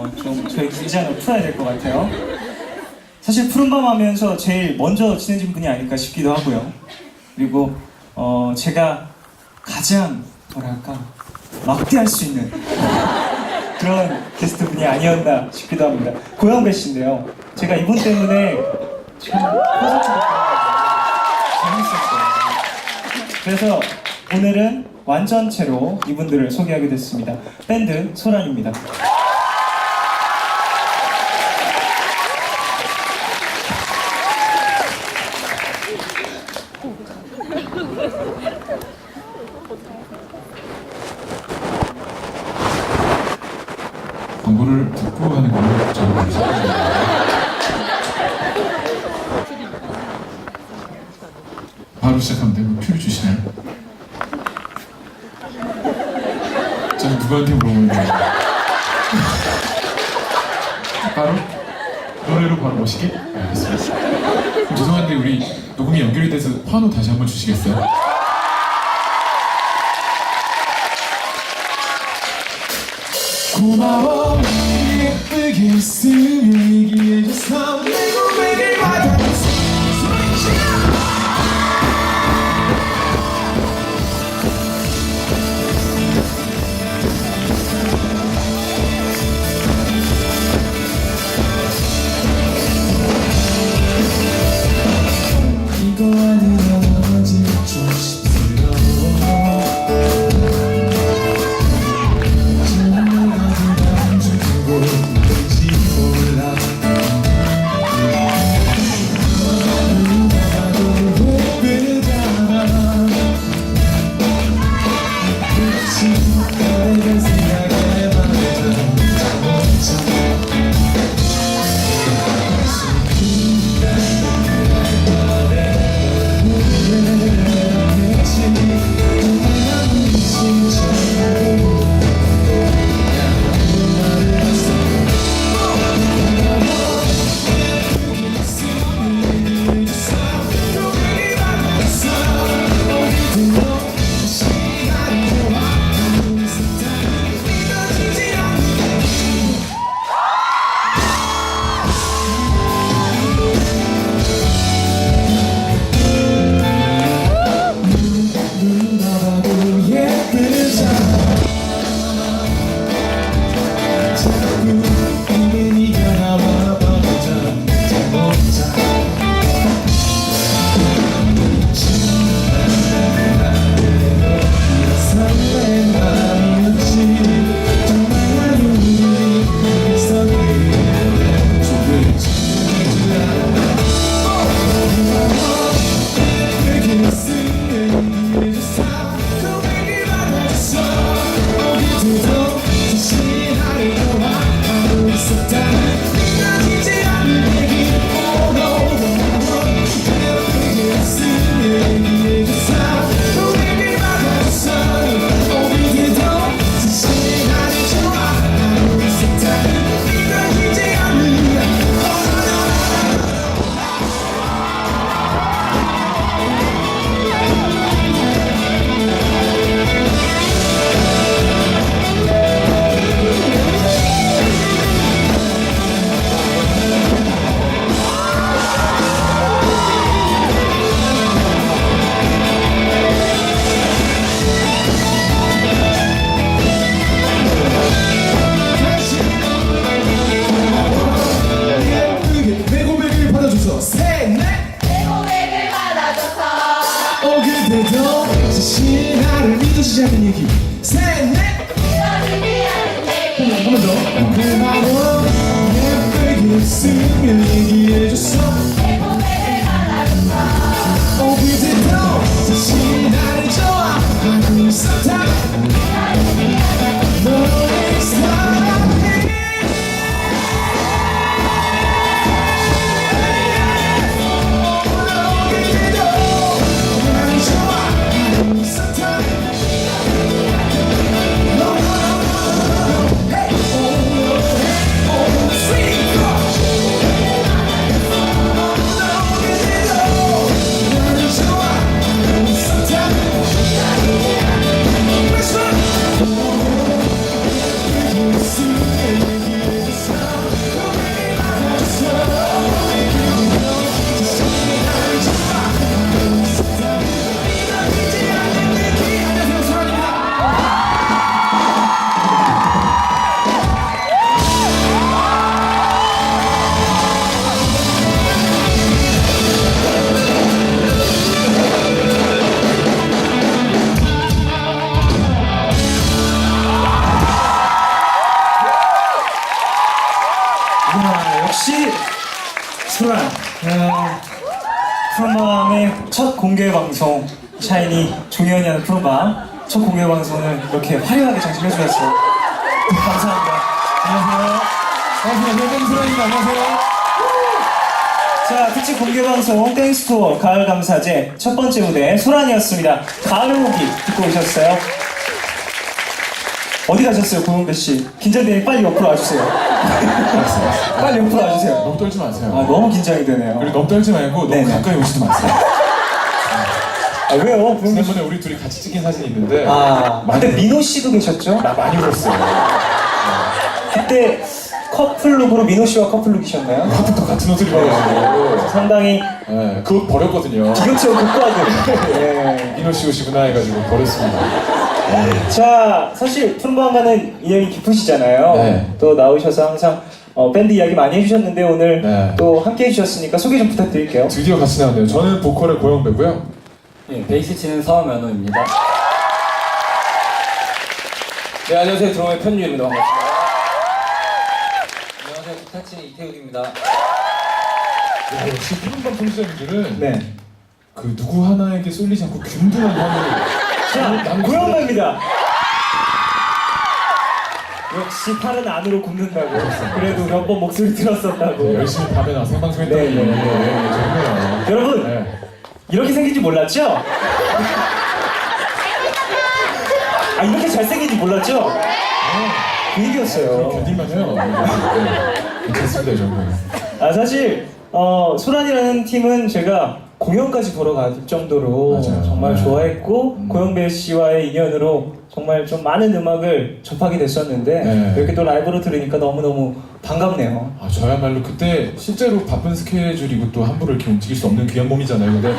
어, 좀 저희 긴장을 풀어야 될 것 같아요. 사실 푸른밤 하면서 제일 먼저 친해진 분이 아닐까 싶기도 하고요. 그리고 어, 제가 가장 뭐랄까 막대할 수 있는 그런 게스트 분이 아니었나 싶기도 합니다. 고영배 씨인데요. 제가 이분 때문에 참 콘서트를 재밌었어요. 그래서 오늘은 완전체로 이분들을 소개하게 됐습니다. 밴드 소란입니다. 광고를 듣고 하는 거는 저는 모르겠어요. 바로 시작하면 되고 표를 주시나요? 저는 누구한테 물어보는 거예요? 바로? 노래로 바로? 네, 알겠습니다. 죄송한데 우리 녹음이 연결이 돼서 환호 다시 한번 주시겠어요? 고마워 예쁘게 예쁘게 역시 수란. 야, 푸른밤의 첫 공개 방송 샤이니 종현이 하는 푸른밤 첫 공개 방송을 이렇게 화려하게 장식해 주셨어요. 감사합니다. 안녕하세요. 안녕하세요. 땡땡스라입니다. 안녕하세요. 자, 특집 공개 방송 땡스토어 가을 감사제 첫 번째 무대 소란이었습니다. 가을 오기 듣고 오셨어요? 어디 가셨어요, 고영배 씨? 긴장되니 빨리 옆으로 와주세요. 빨리 옆으로 와주세요. 너무 떨지 마세요. 아, 너무 긴장이 되네요. 그리고 너무 떨지 말고 너무 네네. 가까이 오지도 마세요. 아, 왜요? 고영배 씨? 지난번에 우리 둘이 같이 찍힌 사진이 있는데 아, 그때 민호 씨도 계셨죠? 나 많이 울었어요. 그때 커플룩으로 민호 씨와 커플룩이셨나요? 하트도 같은 옷을 입어가지고 상당히 네, 그옷 버렸거든요. 기격체와 극과극. 예. 이노 씨 옷이구나 해가지고 버렸습니다. 자, 사실 푸른밤과는 인연이 깊으시잖아요. 네. 또 나오셔서 항상 어, 밴드 이야기 많이 해주셨는데 오늘 네. 또 함께 해주셨으니까 소개 좀 부탁드릴게요. 드디어 같이 나왔네요. 저는 보컬의 고영배고요. 예, 베이스 치는 서면호입니다. 네, 안녕하세요. 드럼의 편유입니다. 반갑습니다. 안녕하세요. 기타 치는 이태욱입니다. 야, 역시 푸른밤 청취자분들은 네. 그 누구 하나에게 쏠리지 않고 균등한 화를 자, 고영배입니다. 역시 팔은 안으로 굽는다고. 그래도 몇 번 목소리 들었었다고. 열심히 밤에 나와 생방송 했다는 네, 게 네, 네. 네, 좋네요. 여러분, 네. 이렇게 생긴지 몰랐죠? 아, 이렇게 잘생긴지 몰랐죠? 그 얘기였어요. 견딜만 해요. 네. 괜찮습니다, 이 정도는. 아 사실 어, 소란이라는 팀은 제가 공연까지 보러 갈 정도로 맞아요. 정말 네. 좋아했고 음. 고영배 씨와의 인연으로 정말 좀 많은 음악을 접하게 됐었는데 네. 이렇게 또 라이브로 들으니까 너무너무 반갑네요. 아, 저야말로 그때 실제로 바쁜 스케줄이고 또 함부로 이렇게 움직일 수 없는 귀한 몸이잖아요. 근데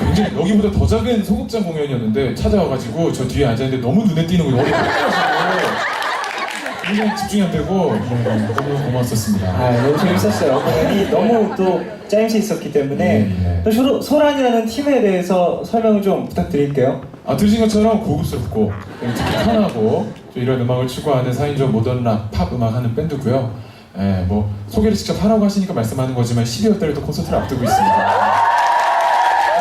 굉장히 여기보다 더 작은 소극장 공연이었는데 찾아와가지고 저 뒤에 앉아있는데 너무 눈에 띄는 거예요. 굉장히 집중이 안 되고 네, 너무 고마웠었습니다. 아 너무 재밌었어요. 공연이 너무 또 짜임새 있었기 때문에 예, 예. 또 소, 소란이라는 팀에 대해서 설명을 좀 부탁드릴게요. 아, 들으신 것처럼 고급스럽고 특히 편하고 또 이런 음악을 추구하는 4인조 모던 락, 팝 음악 하는 밴드고요. 예, 뭐 소개를 직접 하라고 하시니까 말씀하는 거지만 12월 달에 또 콘서트를 앞두고 있습니다.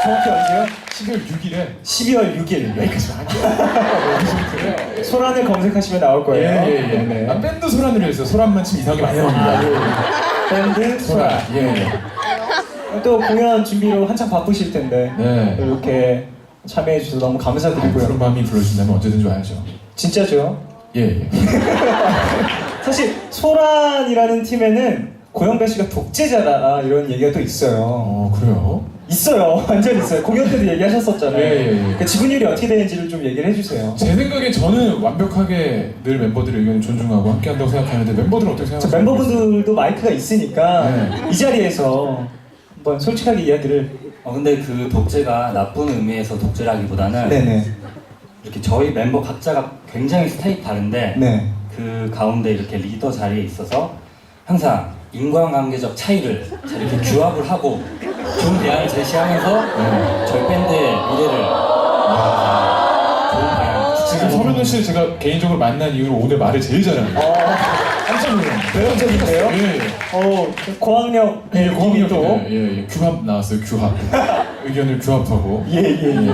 정확히 언제요? 12월 6일에 12월 6일. 여기까지 할게요. 소란을 검색하시면 나올 거예요. 예예예. 네. 아, 밴드 소란으로 해서 소란만 치면 이상하게 많이 나옵니다. 밴드 소란. 소란. 예. 또 공연 준비로 한창 바쁘실 텐데 네. 이렇게 참여해 주셔서 너무 아, 감사드리고요. 푸른 밤이 불러준다면 언제든지 와야죠. 진짜죠? 예 예. 사실 소란이라는 팀에는 고영 배 씨가 독재자다 이런 얘기가 또 있어요. 어 그래요? 있어요, 완전 있어요. 공연 때도 얘기하셨었잖아요. 예, 예, 예. 그 지분율이 어떻게 되는지를 좀 얘기를 해주세요. 제 생각에 저는 완벽하게 늘 멤버들의 의견을 존중하고 함께한다고 생각하는데 멤버들은 어떻게 저 생각하세요? 멤버분들도 마이크가 있으니까 네. 이 자리에서 한번 솔직하게 이야기를. 어, 근데 그 독재가 나쁜 의미에서 독재라기보다는 네네. 이렇게 저희 멤버 각자가 굉장히 스타일이 다른데 네. 그 가운데 이렇게 리더 자리에 있어서 항상 인간관계적 차이를 잘 이렇게 규합을 하고 좋은 대안을 제시하면서 네. 저희 밴드의 미래를 좋은 방향 지금 서면호 씨를 제가 개인적으로 만난 이후로 오늘 말을 제일 잘합니다. 어, 깜짝 놀랐어요. 매력적인데요? 예 예. 어, 고학력 예, 느낌이 고학력 또. 예, 예, 규합 나왔어요. 규합. 의견을 규합하고. 예, 예, 예.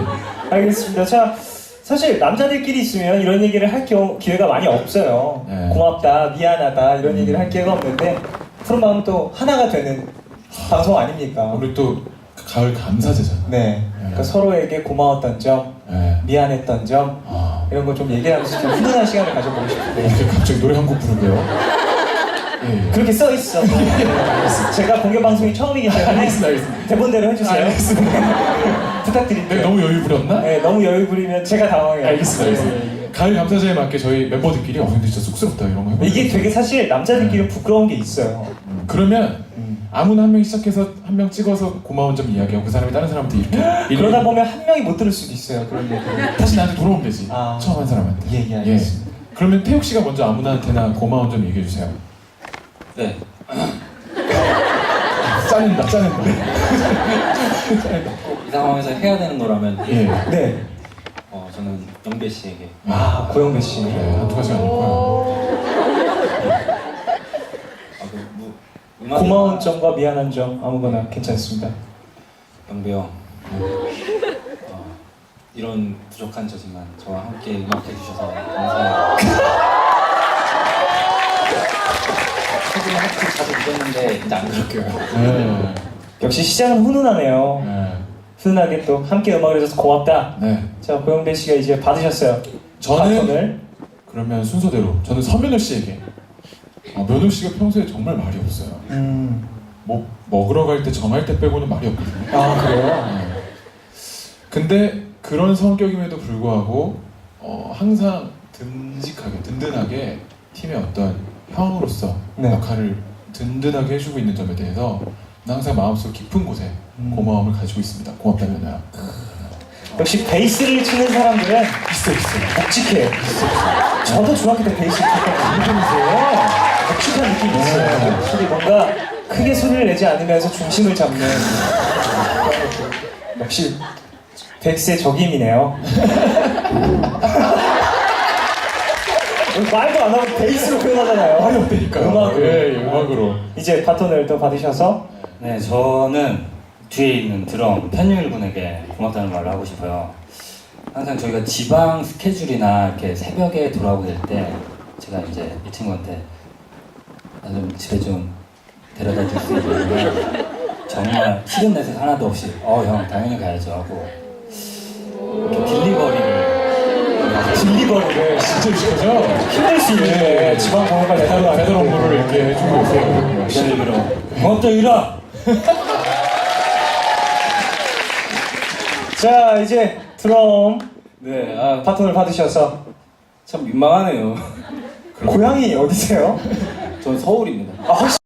알겠습니다. 자, 사실 남자들끼리 있으면 이런 얘기를 할 경우, 기회가 많이 없어요. 네. 고맙다, 미안하다, 이런 얘기를 할 기회가 없는데, 푸른 마음 또 하나가 되는 방송 아닙니까? 우리 또 가을 감사제잖아. 네. 그러니까 서로에게 고마웠던 점, 예. 미안했던 점, 아, 이런 거 좀 얘기하면서 좀 훈훈한 시간을 가져보고 싶은데. 이렇게 갑자기 노래 한 곡 부르게요. 예, 예. 그렇게 써 있어. 제가 공개 방송이 처음이기 때문에 알겠습니다, 알겠습니다. 대본대로 해주세요. 알겠습니다. 부탁드릴게요. 네, 너무 여유 부렸나? 네, 너무 여유 부리면 제가 당황해요. 알겠습니다, 알겠습니다. 가을 감사제에 맞게 저희 멤버들끼리 어 근데 진짜 쑥스럽다 이런 거 이게 되게 사실 남자들끼리 부끄러운 게 있어요. 음, 그러면 음. 아무나 한 명 시작해서 한 명 찍어서 고마운 점 이야기하고 그 사람이 다른 사람한테 이렇게 그러다 보면 한 명이 못 들을 수도 있어요. 그런 얘기를. 다시 나한테 돌아오면 되지 아. 처음 한 사람한테 예, 예, 알겠습니다. 그러면 태욱 씨가 먼저 아무나한테나 고마운 점 얘기해 주세요 네. 짜낸다 짜낸다 이 상황에서 해야 되는 거라면 예 네. 어, 저는 영배 씨에게 아, 고영배 씨. 네, 한두 가지가 아닐 거예요 아, 그, 뭐, 고마운 점과 미안한 점 아무거나 괜찮습니다. 영배 형 어, 이런 부족한 저지만 저와 함께 음악 해주셔서 감사해요 최근에 학교 자주 늦었는데 이제 안 그럴게요 네. 역시 시작은 훈훈하네요. 네. 훈훈하게 또 함께 음악을 해줘서 고맙다. 네. 자 고영배 씨가 이제 받으셨어요. 저는 바톤을. 그러면 순서대로 저는 서면우 씨에게 어, 면우 씨가 평소에 정말 말이 없어요. 음. 뭐 먹으러 갈 때 정할 때 빼고는 말이 없거든요. 아 그래요? 네. 근데 그런 성격임에도 불구하고 어, 항상 듬직하게 든든하게 팀의 어떤 형으로서 네. 역할을 든든하게 해주고 있는 점에 대해서 항상 마음속 깊은 곳에 음. 고마움을 가지고 있습니다. 고맙다 면우야. 역시 베이스를 치는 사람들은 있어 있어. 묵직해요. 저도 중학교 때 베이스 쳤던 분이세요. 묵직한 느낌이 있어요. 확실히 뭔가 크게 소리를 내지 않으면서 중심을 잡는 역시 백세 적임이네요. 말도 안 하고 베이스로 표현하잖아요. 말이. 음악으로. 예, 예, 음악으로. 이제 바톤을 또 받으셔서 네 저는 뒤에 있는 드럼 편율 군에게 고맙다는 말을 하고 싶어요 항상 저희가 지방 스케줄이나 이렇게 새벽에 돌아오게 될 때 제가 이제 이 친구한테 나 좀 집에 좀 데려다 줄 수 있냐면 정말 싫은 내색 하나도 없이 어 형 당연히 가야죠 하고 이렇게 딜리버리를 딜리버리를 진짜 유식하죠? 힘들 수 있는데 지방 공연까지 배달, 하고 배달 업무를 이렇게 해주고 있어요. 딜리버로 고맙다 유라 자 이제 드럼 네, 아, 바톤을 받으셔서 참 민망하네요. 고향이 어디세요? 전 서울입니다. 아